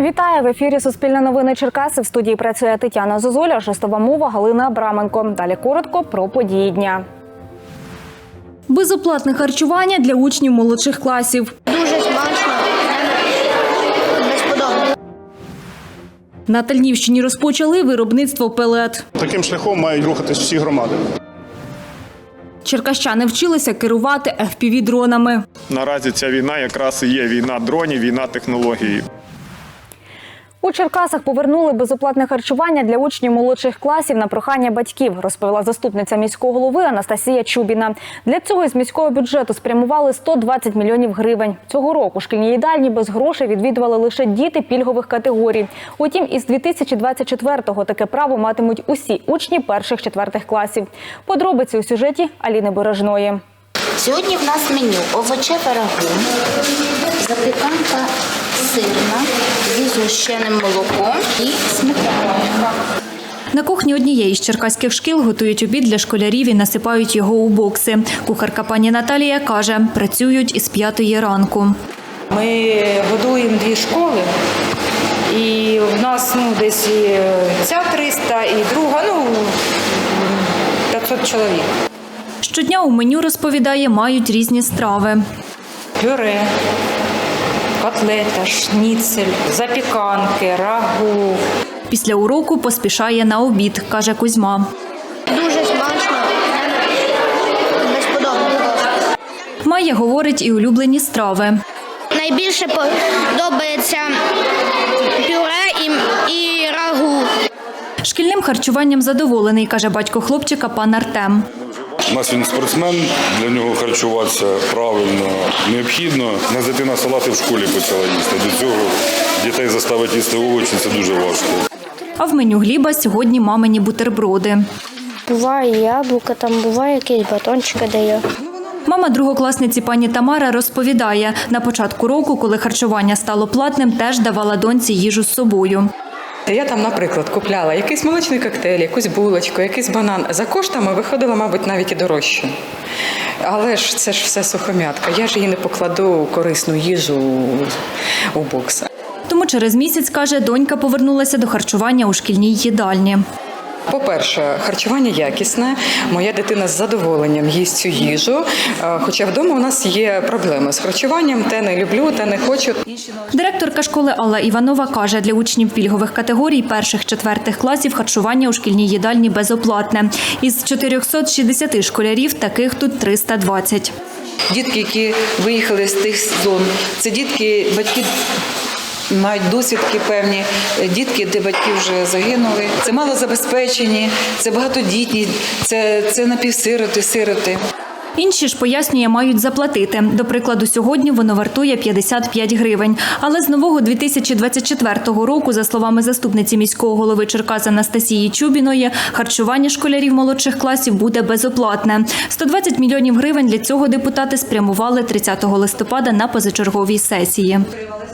Вітаю в ефірі Суспільне новини Черкаси. В студії працює Тетяна Зозоля, жестова мова Галина Абраменко. Далі коротко про події дня. Безоплатне харчування для учнів молодших класів. Дуже смачно. На Тальнівщині розпочали виробництво пелет. Таким шляхом мають рухатись всі громади. Черкащани вчилися керувати fpv дронами. Наразі ця війна якраз і є війна дронів, війна технологій. У Черкасах повернули безоплатне харчування для учнів молодших класів на прохання батьків, розповіла заступниця міського голови Анастасія Чубіна. Для цього із міського бюджету спрямували 120 мільйонів гривень. Цього року шкільні їдальні без грошей відвідували лише діти пільгових категорій. Утім, із 2024-го таке право матимуть усі учні перших-четвертих класів. Подробиці у сюжеті Аліни Бережної. Сьогодні в нас меню овочеве рагу, запіканка сирна зі згущеним молоком і сметаною. На кухні однієї з черкаських шкіл готують обід для школярів і насипають його у бокси. Кухарка пані Наталія каже, працюють із п'ятої ранку. Ми годуємо дві школи, і в нас ну, десь і ця 300, і друга, ну 500 чоловік. Щодня у меню розповідає, мають різні страви. Пюре, котлета, шніцель, запіканки, рагу. Після уроку поспішає на обід, каже Кузьма. Дуже смачно, безподобно. Має говорить і улюблені страви. Найбільше подобається пюре і, і рагу. Шкільним харчуванням задоволений, каже батько хлопчика пан Артем. У нас він спортсмен, для нього харчуватися правильно необхідно. У нас дитина салати в школі почала їсти. До цього дітей заставити їсти овочі це дуже важко. А в меню Гліба сьогодні мамині бутерброди. Буває яблука, там буває якісь батончики дає. Мама другокласниці пані Тамара розповідає, на початку року, коли харчування стало платним, теж давала доньці їжу з собою. Я там, наприклад, купляла якийсь молочний коктейль, якусь булочку, якийсь банан. За коштами виходила, мабуть, навіть і дорожче. Але ж це ж все сухомятка. Я ж її не покладу корисну їжу у- бокс. Тому через місяць, каже, донька повернулася до харчування у шкільній їдальні. По-перше, харчування якісне. Моя дитина з задоволенням їсть цю їжу. Е, Хоча вдома у нас є проблеми з харчуванням, те не люблю, те не хочу. Директорка школи Алла Іванова каже, для учнів пільгових категорій перших-четвертих класів харчування у шкільній їдальні безоплатне. Із 460 школярів таких тут 320. Дітки, які виїхали з тих зон, це дітки, батьки мають досвідки певні, дітки, де батьки вже загинули. Це малозабезпечені, це багатодітні, це, це напівсироти, сироти. Інші ж пояснює, мають заплатити. До прикладу, сьогодні воно вартує 55 гривень. Але з нового 2024 року, за словами заступниці міського голови Черкас Анастасії Чубіної, харчування школярів молодших класів буде безоплатне. 120 мільйонів гривень для цього депутати спрямували 30 листопада на позачерговій сесії.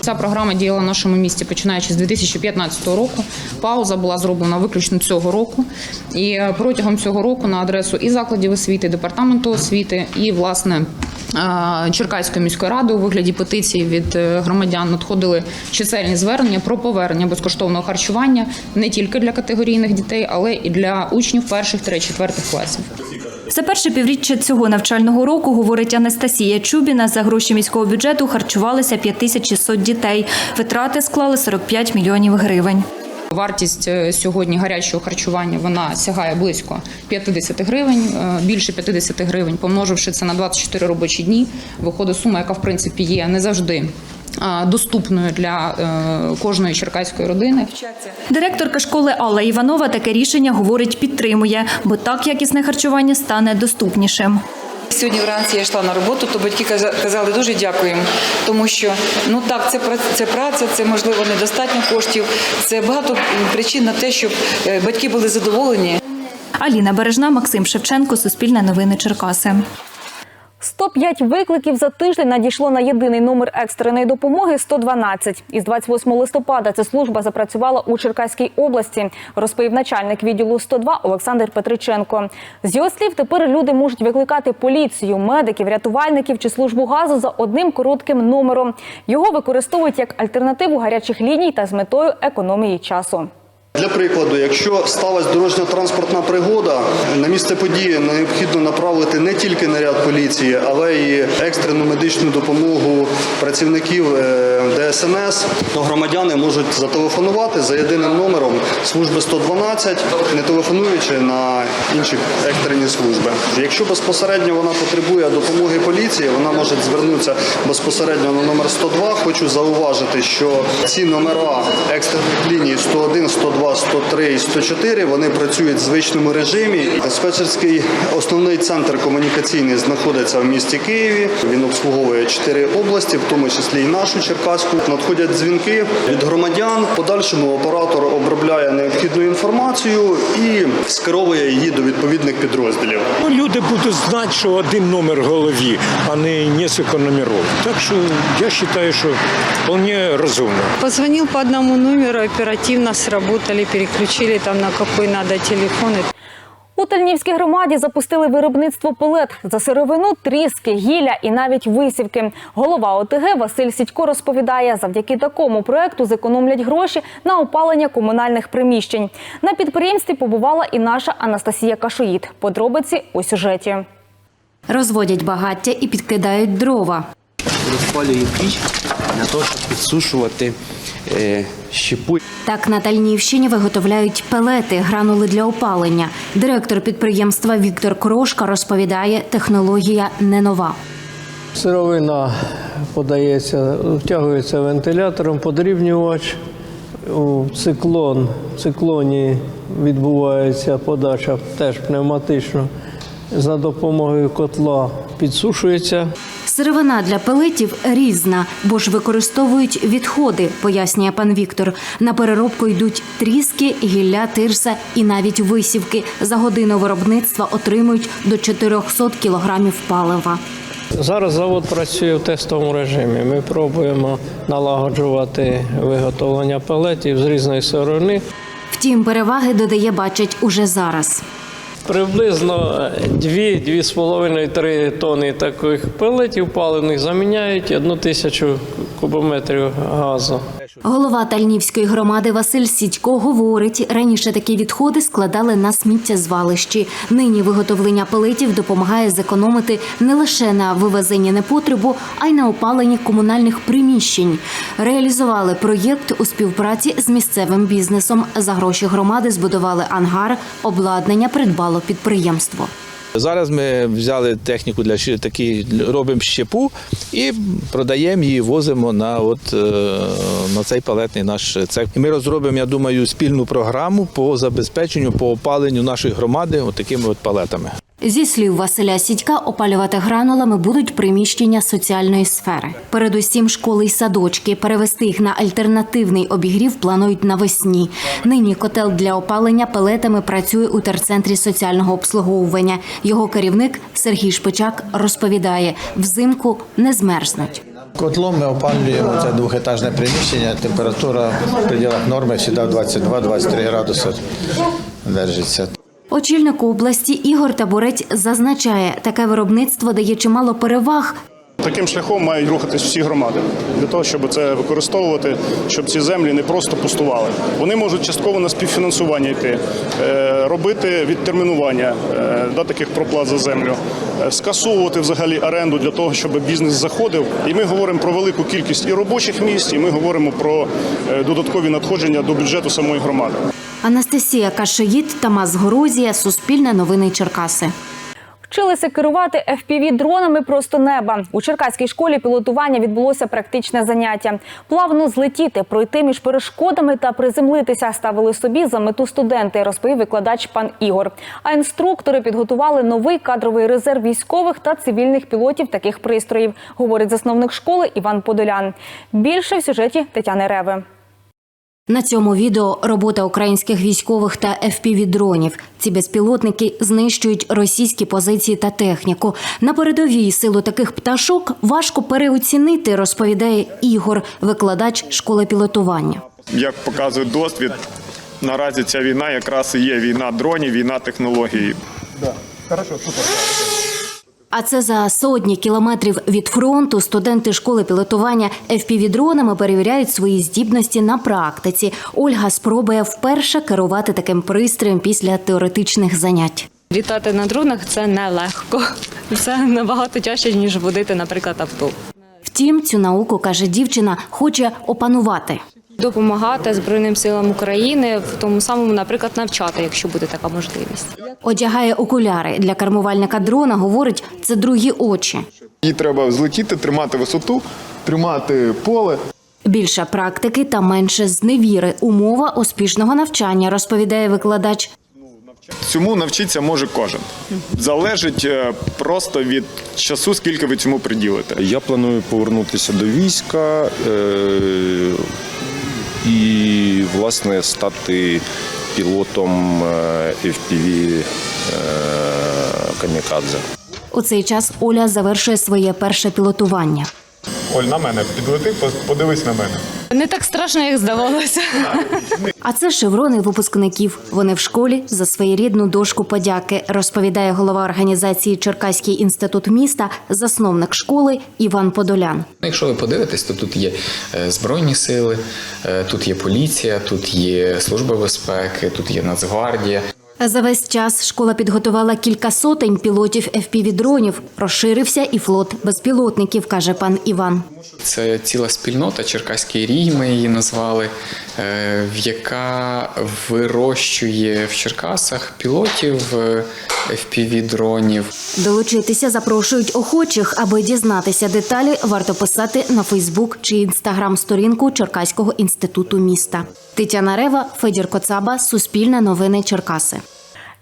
Ця програма діяла в нашому місті починаючи з 2015 року. Пауза була зроблена виключно цього року. І протягом цього року на адресу і закладів освіти, і департаменту освіти, і власне. Черкаської міської ради у вигляді петиції від е, громадян надходили чисельні звернення про повернення безкоштовного харчування не тільки для категорійних дітей, але і для учнів перших та четвертих класів. За перше півріччя цього навчального року, говорить Анастасія Чубіна, за гроші міського бюджету харчувалися 5600 дітей. Витрати склали 45 мільйонів гривень. Вартість е, сьогодні гарячого харчування вона сягає близько 50 гривень, е, більше 50 гривень, помноживши це на 24 робочі дні, виходить сума, яка в принципі є не завжди е, доступною для кожної черкаської родини. Директорка школи Алла Іванова таке рішення говорить підтримує, бо так якісне харчування стане доступнішим. Сьогодні вранці я йшла на роботу, то батьки казали дуже дякуємо, тому що ну так, це це праця, це можливо недостатньо коштів. Це багато причин на те, щоб е, батьки були задоволені. Аліна Бережна, Максим Шевченко, Суспільне новини Черкаси. 105 викликів за тиждень надійшло на єдиний номер екстреної допомоги 112. Із 28 листопада ця служба запрацювала у Черкаській області, розповів начальник відділу 102 Олександр Петриченко. З його слів, тепер люди можуть викликати поліцію, медиків, рятувальників чи службу газу за одним коротким номером. Його використовують як альтернативу гарячих ліній та з метою економії часу. Для прикладу, якщо сталася дорожньо-транспортна пригода, на місце події необхідно направити не тільки наряд поліції, але й екстрену медичну допомогу працівників е, ДСНС, то громадяни можуть зателефонувати за єдиним номером служби 112, не телефонуючи на інші екстрені служби. Якщо безпосередньо вона потребує допомоги поліції, вона може звернутися безпосередньо на номер 102. Хочу зауважити, що ці номера екстрених ліній 101, 102, 103 і 104 вони працюють в звичному режимі. Диспетчерський основний центр комунікаційний знаходиться в місті Києві. Він обслуговує чотири області, в тому числі і нашу Черкаську. Надходять дзвінки від громадян. Подальшому оператор обробляє необхідну інформацію і скеровує її до відповідних підрозділів. Ну, Люди будуть знати, що один номер в голові, а не несколько номеров. Так що я вважаю, що вполне розумно. Позвонил по одному номеру, оперативно сработали, переключили там на какой надо телефон. У Тальнівській громаді запустили виробництво пелет за сировину, тріски, гілля і навіть висівки. Голова ОТГ Василь Сідько розповідає, завдяки такому проекту зекономлять гроші на опалення комунальних приміщень. На підприємстві побувала і наша Анастасія Кашоїд. Подробиці у сюжеті. Розводять багаття і підкидають дрова. Розпалюю піч для того, щоб підсушувати е, щепу. Так на Тальнівщині виготовляють пелети, гранули для опалення. Директор підприємства Віктор Крошка розповідає, технологія не нова. Сировина подається, втягується вентилятором, подрібнювач. У циклон, в циклоні відбувається подача теж пневматично. За допомогою котла підсушується. Сировина для пелетів різна, бо ж використовують відходи, пояснює пан Віктор. На переробку йдуть тріски, гілля, тирса і навіть висівки. За годину виробництва отримують до 400 кілограмів палива. Зараз завод працює в тестовому режимі. Ми пробуємо налагоджувати виготовлення пелетів з різної сировини. Втім, переваги додає, бачать уже зараз. Приблизно 2-2,5-3 тони таких пелетів паливних заміняють одну тисячу кубометрів газу. Голова Тальнівської громади Василь Сідько говорить, раніше такі відходи складали на сміттєзвалищі. Нині виготовлення пелетів допомагає зекономити не лише на вивезенні непотребу, а й на опаленні комунальних приміщень. Реалізували проєкт у співпраці з місцевим бізнесом. За гроші громади збудували ангар, обладнання придбало підприємство. Зараз ми взяли техніку для такі робимо щепу і продаємо її, возимо на от е, на цей палетний наш цех. Ми розробимо, я думаю, спільну програму по забезпеченню, по опаленню нашої громади от такими от палетами. Зі слів Василя Сідька, опалювати гранулами будуть приміщення соціальної сфери. Передусім, школи й садочки. Перевести їх на альтернативний обігрів планують навесні. Нині котел для опалення пелетами працює у терцентрі соціального обслуговування. Його керівник Сергій Шпичак розповідає, взимку не змерзнуть. Котлом ми опалюємо це двохетажне приміщення, температура в пределах норми завжди 22-23 градуси держиться. Очільник області Ігор Табурець зазначає, таке виробництво дає чимало переваг Таким шляхом мають рухатись всі громади для того, щоб це використовувати, щоб ці землі не просто пустували. Вони можуть частково на співфінансування йти, е, робити відтермінування е, до таких проплат за землю, е, скасовувати взагалі оренду для того, щоб бізнес заходив. І ми говоримо про велику кількість і робочих місць, і ми говоримо про додаткові надходження до бюджету самої громади. Анастасія Кашеїд, Тамас Горозія, Суспільне новини Черкаси. Вчилися керувати FPV-дронами просто неба. У Черкаській школі пілотування відбулося практичне заняття. Плавно злетіти, пройти між перешкодами та приземлитися ставили собі за мету студенти, розповів викладач пан Ігор. А інструктори підготували новий кадровий резерв військових та цивільних пілотів таких пристроїв, говорить засновник школи Іван Подолян. Більше в сюжеті Тетяни Реви. На цьому відео робота українських військових та FPV-дронів. Ці безпілотники знищують російські позиції та техніку. На передовій силу таких пташок важко переоцінити, розповідає Ігор, викладач школи пілотування. Як показує досвід, наразі ця війна якраз і є війна дронів, війна технологій. А це за сотні кілометрів від фронту студенти школи пілотування FPV-дронами перевіряють свої здібності на практиці. Ольга спробує вперше керувати таким пристроєм після теоретичних занять. Літати на дронах це нелегко. Це набагато тяжче, ніж водити, наприклад, авто. Втім, цю науку каже дівчина, хоче опанувати. Допомагати Збройним силам України в тому самому, наприклад, навчати, якщо буде така можливість. Одягає окуляри для кермувальника дрона. Говорить, це другі очі. Їй треба злетіти, тримати висоту, тримати поле. Більше практики та менше зневіри. Умова успішного навчання, розповідає викладач. Цьому навчитися може кожен. Залежить е, просто від часу, скільки ви цьому приділите. Я планую повернутися до війська е- і, власне, стати пілотом е, FPV е- камікадзе. У цей час Оля завершує своє перше пілотування. Оль, на мене підлети, подивись на мене. Не так страшно, як здавалося. А це шеврони випускників. Вони в школі за своєрідну дошку подяки, розповідає голова організації Черкаський інститут міста, засновник школи Іван Подолян. Якщо ви подивитесь, то тут є е, збройні сили, е, тут є поліція, тут є служба безпеки, тут є Нацгвардія. За весь час школа підготувала кілька сотень пілотів FPV-дронів. Розширився і флот безпілотників, каже пан Іван. Це ціла спільнота, Черкаський рій ми її назвали, е, яка вирощує в Черкасах пілотів е, FPV-дронів. Долучитися запрошують охочих, аби дізнатися деталі, варто писати на Фейсбук чи інстаграм сторінку Черкаського інституту міста. Тетяна Рева, Федір Коцаба, Суспільне новини Черкаси.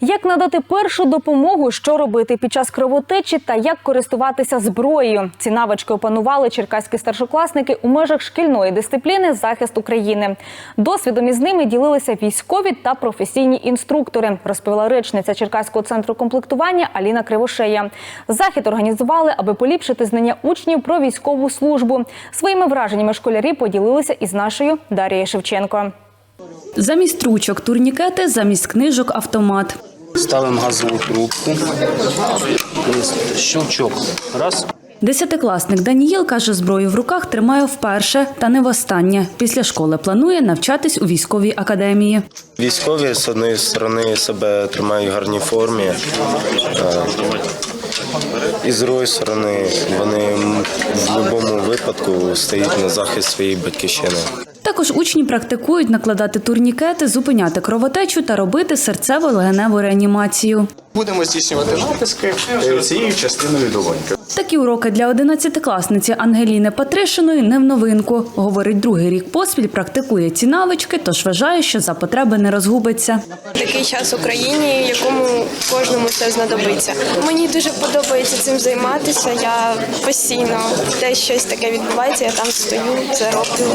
Як надати першу допомогу, що робити під час кровотечі та як користуватися зброєю? Ці навички опанували черкаські старшокласники у межах шкільної дисципліни Захист України. Досвідом із ними ділилися військові та професійні інструктори, розповіла речниця Черкаського центру комплектування Аліна Кривошея. Захід організували, аби поліпшити знання учнів про військову службу. Своїми враженнями школярі поділилися із нашою Дарією Шевченко. Замість ручок турнікети, замість книжок автомат. Ставимо газову трубку. Щелчок. Раз. Десятикласник Даніїл каже, зброю в руках тримає вперше та не востаннє. Після школи планує навчатись у військовій академії. Військові з однієї сторони себе тримають в гарній формі, е, і з другої сторони вони в будь-якому випадку стоять на захист своєї батьківщини. Також учні практикують накладати турнікети, зупиняти кровотечу та робити серцево-легеневу реанімацію. Будемо здійснювати натиски е, цією частиною долоньки. Такі уроки для одинадцятикласниці Ангеліни Патришиної не в новинку. Говорить, другий рік поспіль практикує ці навички, тож вважає, що за потреби не розгубиться. Такий час в Україні, якому кожному це знадобиться. Мені дуже подобається цим займатися. Я постійно десь щось таке відбувається. Я там стою, це роблю,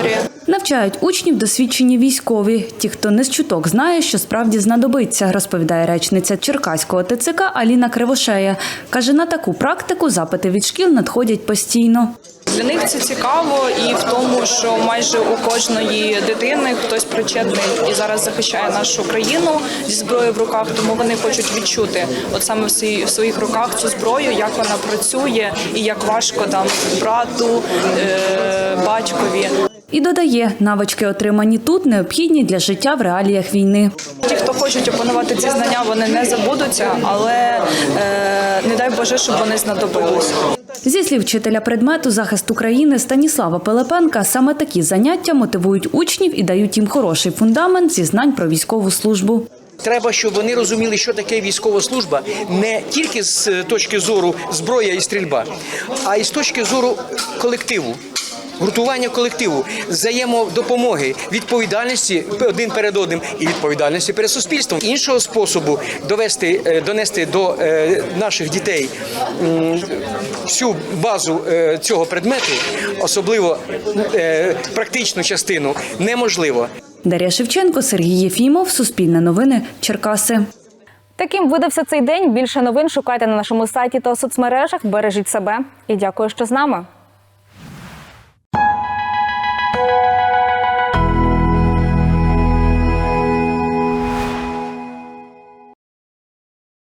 повторюю. Навчають учнів досвідчені військові. Ті, хто не з чуток знає, що справді знадобиться, розповідає речниця Черкаського ТЦК Аліна Кривошея. Каже, на таку практику запити від шкіл надходять постійно. Для них це цікаво і в тому, що майже у кожної дитини хтось причетний і зараз захищає нашу країну зі зброєю в руках, тому вони хочуть відчути от саме в своїх руках цю зброю, як вона працює і як важко там брату, е, батькові. І додає, навички, отримані тут, необхідні для життя в реаліях війни. Ті, хто хочуть опанувати ці знання, вони не забудуться, але е, не дай Боже, щоб вони знадобилися. Зі слів вчителя предмету захист України Станіслава Пилипенка, саме такі заняття мотивують учнів і дають їм хороший фундамент зі знань про військову службу. Треба, щоб вони розуміли, що таке військова служба не тільки з точки зору зброя і стрільба, а й з точки зору колективу. Гуртування колективу, взаємодопомоги, відповідальності один перед одним і відповідальності перед суспільством. Іншого способу довести е, донести до е, наших дітей всю базу е, цього предмету, особливо практичну частину, неможливо. Дар'я Шевченко, Сергій Єфімов, Суспільне новини, Черкаси. Таким видався цей день. Більше новин шукайте на нашому сайті та у соцмережах. Бережіть себе і дякую, що з нами.